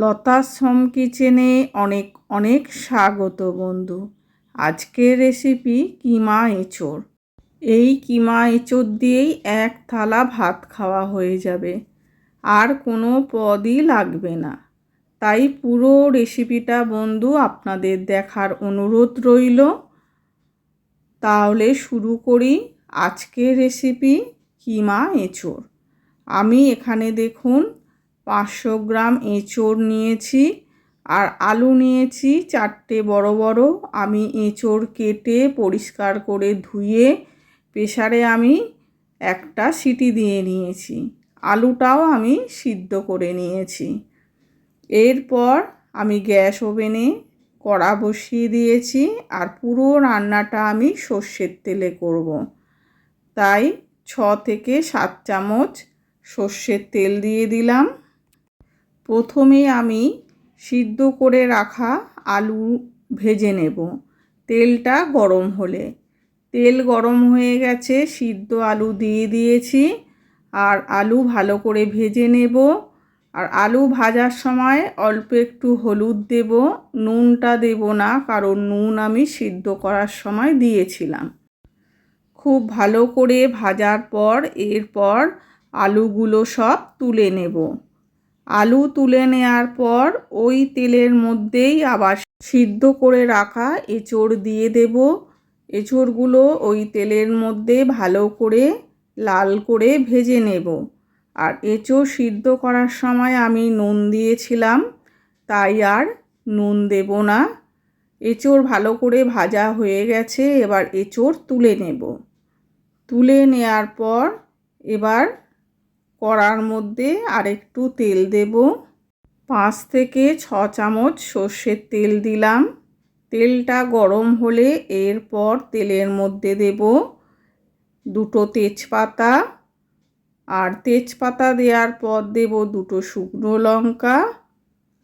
লতার সোম কিচেনে অনেক অনেক স্বাগত বন্ধু। আজকের রেসিপি কিমা এঁচোড়। এই কিমা এঁচোড় দিয়েই এক থালা ভাত খাওয়া হয়ে যাবে। আর কোনো পদই লাগবে না। তাই পুরো রেসিপিটা বন্ধু আপনাদের দেখার অনুরোধ রইল। তাহলে শুরু করি আজকের রেসিপি কিমা এঁচোড়। আমি এখানে দেখুন পাঁচশো গ্রাম এঁচোড় নিয়েছি আর আলু নিয়েছি চারটে বড় বড়। আমি এঁচোড় কেটে পরিষ্কার করে ধুয়ে প্রেশারে আমি একটা সিটি দিয়ে নিয়েছি। আলুটাও আমি সিদ্ধ করে নিয়েছি। এরপর আমি গ্যাস ওভেনে কড়া বসিয়ে দিয়েছি আর পুরো রান্নাটা আমি সর্ষের তেলে করব। তাই ছ থেকে সাত চামচ সর্ষের তেল দিয়ে দিলাম। প্রথমে আমি সিদ্ধ করে রাখা আলু ভেজে নেব। তেলটা গরম হলে। তেল গরম হয়ে গেছে, সিদ্ধ আলু দিয়ে দিয়েছি আর আলু ভালো করে ভেজে নেব। আর আলু ভাজার সময় অল্প একটু হলুদ দেব। নুনটা দেব না, কারণ নুন আমি সিদ্ধ করার সময় দিয়েছিলাম। খুব ভালো করে ভাজার পর এরপর আলুগুলো সব তুলে নেব। আলু তুলে নেওয়ার পর ওই তেলের মধ্যেই আবার সিদ্ধ করে রাখা এঁচড় দিয়ে দেব। এঁচড়গুলো ওই তেলের মধ্যে ভালো করে লাল করে ভেজে নেব। আর এঁচড় সিদ্ধ করার সময় আমি নুন দিয়েছিলাম, তাই আর নুন দেব না। এঁচড় ভালো করে ভাজা হয়ে গেছে, এবার এঁচড় তুলে নেব। তুলে নেয়ার পর এবার কড়ার মধ্যে আরেকটু তেল দেব। পাঁচ থেকে ছ চামচ সর্ষের তেল দিলাম। তেলটা গরম হলে এরপর তেলের মধ্যে দেব দুটো তেজপাতা। আর তেজপাতা দেওয়ার পর দেব দুটো শুকনো লঙ্কা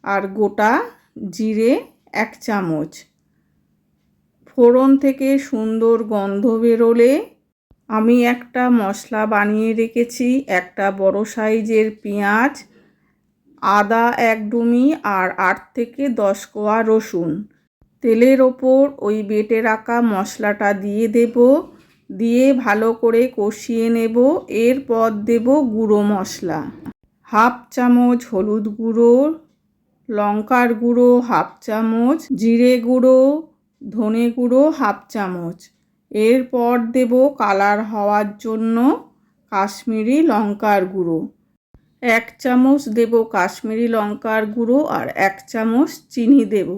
আর গোটা জিরে এক চামচ। ফোড়ন থেকে সুন্দর গন্ধ বেরোলে আমি একটা মশলা বানিয়ে রেখেছি, একটা বড় সাইজের পেঁয়াজ, আদা এক ডুমি আর আট থেকে দশ কোয়া রসুন। তেলের ওপর ওই বেটে রাখা মশলাটা দিয়ে দেব, দিয়ে ভালো করে কষিয়ে নেব, এরপর দেব গুঁড়ো মশলা। হাফ চামচ হলুদ গুঁড়ো, লঙ্কার গুঁড়ো হাফ চামচ, জিরে গুঁড়ো, ধনে গুঁড়ো হাফ চামচ। এরপর দেব কালার হওয়ার জন্য কাশ্মীরি লঙ্কার গুঁড়ো। এক চামচ দেব কাশ্মীরি লঙ্কার গুঁড়ো আর এক চামচ চিনি দেব।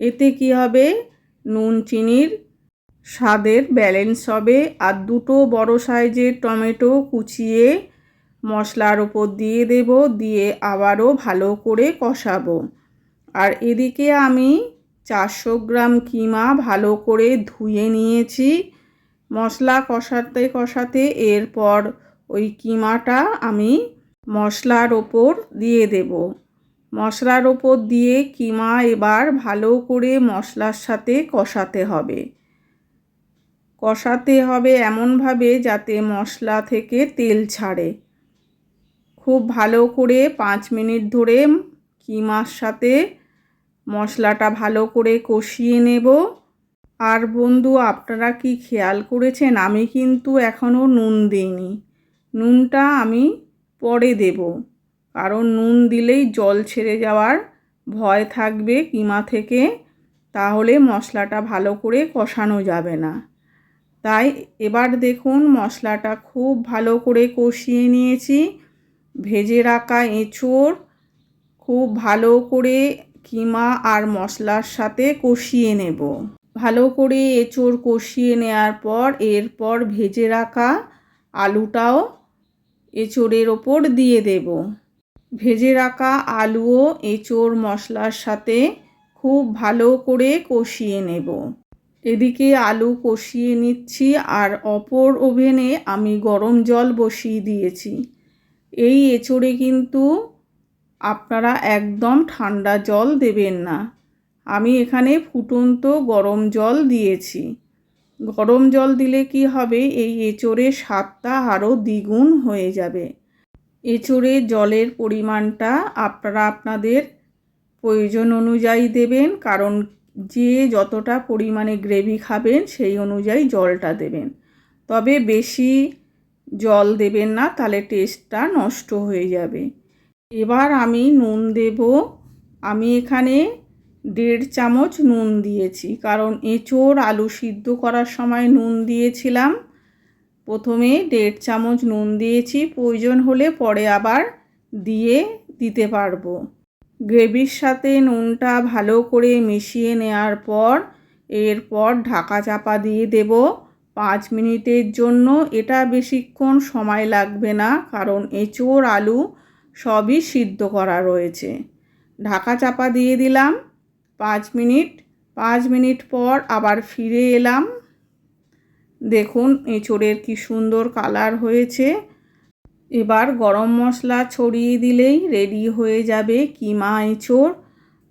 এতে কি হবে? নুন, চিনির স্বাদের ব্যালেন্স হবে আর দুটো বড় সাইজের টমেটো কুচিয়ে মশলার ওপর দিয়ে দেব, দিয়ে আবারও ভালো করে কষাবো। আর এদিকে আমি চারশো গ্রাম কিমা ভালো করে ধুয়ে নিয়েছি। মশলা কষাতে কষাতে এরপর ওই কিমাটা আমি মশলার ওপর দিয়ে দেব। মশলার ওপর দিয়ে কিমা এবার ভালো করে মশলার সাথে কষাতে হবে। কষাতে হবে এমনভাবে যাতে মশলা থেকে তেল ছাড়ে। খুব ভালো করে পাঁচ মিনিট ধরে কিমার সাথে মশলাটা ভালো করে কষিয়ে নেব। আর বন্ধু, আপনারা কি খেয়াল করেছেন? আমি কিন্তু এখনও নুন দিইনি। নুনটা আমি পরে দেব। কারণ নুন দিলেই জল ছেড়ে যাওয়ার ভয় থাকবে কিমা থেকে। তাহলে মশলাটা ভালো করে কষানো যাবে না। তাই এবার দেখুন, মশলাটা খুব ভালো করে কষিয়ে নিয়েছি। ভেজে রাখা এঁচোড় খুব ভালো করে কিমা আর মশলার সাথে কষিয়ে নেব। ভালো করে এঁচোড় কষিয়ে নেওয়ার পর এরপর ভেজে রাখা আলুটাও এঁচোড়ের ওপর দিয়ে দেব। ভেজে রাখা আলুও এঁচোড় মশলার সাথে খুব ভালো করে কষিয়ে নেব। এদিকে আলু কষিয়ে নিচ্ছি আর অপর ওভেনে আমি গরম জল বসিয়ে দিয়েছি। এই এঁচোড়ে কিন্তু আপনারা একদম ঠান্ডা জল দেবেন না। আমি এখানে ফুটন্ত গরম জল দিয়েছি। গরম জল দিলে কি হবে? এই এঁচোড়ের স্বাদটা আরও দ্বিগুণ হয়ে যাবে। এঁচোড়ে জলের পরিমাণটা আপনারা আপনাদের প্রয়োজন অনুযায়ী দেবেন, কারণ যে যতটা পরিমাণে গ্রেভি খাবেন, সেই অনুযায়ী জলটা দেবেন। তবে বেশি জল দেবেন না, তাহলে টেস্টটা নষ্ট হয়ে যাবে। এবার আমি নুন দেব। আমি এখানে দেড় চামচ নুন দিয়েছি, কারণ এঁচোড় আলু সিদ্ধ করার সময় নুন দিয়েছিলাম। প্রথমে দেড় চামচ নুন দিয়েছি, প্রয়োজন হলে পরে আবার দিয়ে দিতে পারব। গ্রেভির সাথে নুনটা ভালো করে মিশিয়ে নেওয়ার পর, এরপর ঢাকা চাপা দিয়ে দেব। পাঁচ মিনিটের জন্য, এটা বেশিক্ষণ সময় লাগবে না, কারণ এঁচোড় আলু সবই সিদ্ধ করা রয়েছে। ঢাকা চাপা দিয়ে দিলাম। পাঁচ মিনিট। পাঁচ মিনিট পর আবার ফিরে এলাম। দেখুন, এঁচোড়ের কি সুন্দর কালার হয়েছে। এবার গরম মশলা ছড়িয়ে দিলেই রেডি হয়ে যাবে কিমা এঁচোড়।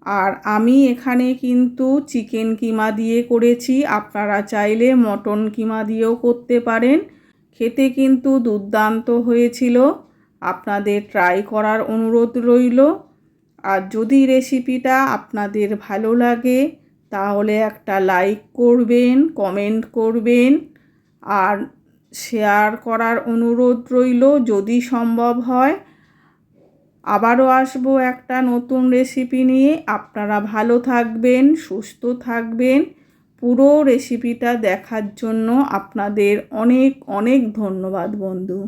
আর আমি এখানে কিন্তু চিকেন কিমা দিয়ে করেছি। আপনারা চাইলে মটন কিমা দিয়েও করতে পারেন। খেতে কিন্তু দুর্দান্ত হয়েছিল। আপনাদের ট্রাই করার অনুরোধ রইল। আর যদি রেসিপিটা আপনাদের ভালো লাগে, তাহলে একটা লাইক করবেন কমেন্ট করবেন। আর শেয়ার করার অনুরোধ রইল যদি সম্ভব হয়। আবারও আসব একটা নতুন রেসিপি নিয়ে। আপনারা ভালো থাকবেন, সুস্থ থাকবেন। পুরো রেসিপিটা দেখার জন্য আপনাদের অনেক অনেক ধন্যবাদ বন্ধু।